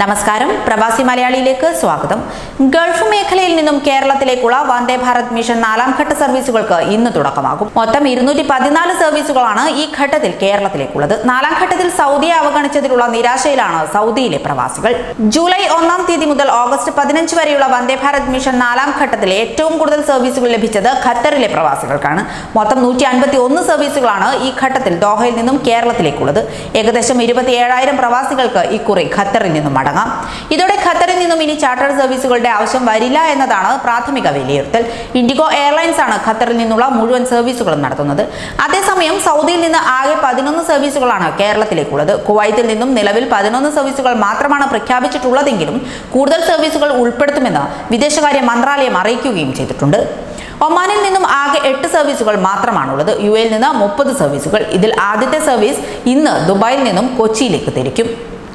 നമസ്കാരം. പ്രവാസി മലയാളിയിലേക്ക് സ്വാഗതം. ഗൾഫ് മേഖലയിൽ നിന്നും കേരളത്തിലേക്കുള്ള വന്ദേ ഭാരത് മിഷൻ നാലാം ഘട്ട സർവീസുകൾക്ക് ഇന്ന് തുടക്കമാകും. മൊത്തം ഇരുന്നൂറ്റി പതിനാല് സർവീസുകളാണ് ഈ ഘട്ടത്തിൽ കേരളത്തിലേക്കുള്ളത്. നാലാം ഘട്ടത്തിൽ സൗദിയെ അവഗണിച്ചതിലുള്ള നിരാശയിലാണ് സൗദിയിലെ പ്രവാസികൾ. ജൂലൈ ഒന്നാം തീയതി മുതൽ ഓഗസ്റ്റ് പതിനഞ്ച് വരെയുള്ള വന്ദേ ഭാരത് മിഷൻ നാലാം ഘട്ടത്തിൽ ഏറ്റവും കൂടുതൽ സർവീസുകൾ ലഭിച്ചത് ഖത്തറിലെ പ്രവാസികൾക്കാണ്. മൊത്തം നൂറ്റി അൻപത്തി ഒന്ന് സർവീസുകളാണ് ഈ ഘട്ടത്തിൽ ദോഹയിൽ നിന്നും കേരളത്തിലേക്കുള്ളത്. ഏകദേശം ഇരുപത്തി ഏഴായിരം പ്രവാസികൾക്ക് ഇക്കുറി ഖത്തറിൽ നിന്നും മടങ്ങാം. ഇതോടെ ഖത്തറിൽ നിന്നും ഇനി ചാർട്ടർ സർവീസുകളുടെ ആവശ്യം വരില്ല എന്നതാണ് പ്രാഥമിക വിലയിരുത്തൽ. ഇൻഡിഗോ എയർലൈൻസ് ആണ് ഖത്തറിൽ നിന്നുള്ള മുഴുവൻ സർവീസുകളും നടത്തുന്നത്. അതേസമയം സൗദിയിൽ നിന്ന് ആകെ പതിനൊന്ന് സർവീസുകളാണ് കേരളത്തിലേക്കുള്ളത്. കുവൈത്തിൽ നിന്നും നിലവിൽ പതിനൊന്ന് സർവീസുകൾ മാത്രമാണ് പ്രഖ്യാപിച്ചിട്ടുള്ളതെങ്കിലും കൂടുതൽ സർവീസുകൾ ഉൾപ്പെടുത്തുമെന്ന് വിദേശകാര്യ മന്ത്രാലയം അറിയിക്കുകയും ചെയ്തിട്ടുണ്ട്. ഒമാനിൽ നിന്നും ആകെ എട്ട് സർവീസുകൾ മാത്രമാണുള്ളത്. യു എയിൽ നിന്ന് മുപ്പത് സർവീസുകൾ. ഇതിൽ ആദ്യത്തെ സർവീസ് ഇന്ന് ദുബായിൽ നിന്നും കൊച്ചിയിലേക്ക് തിരിക്കും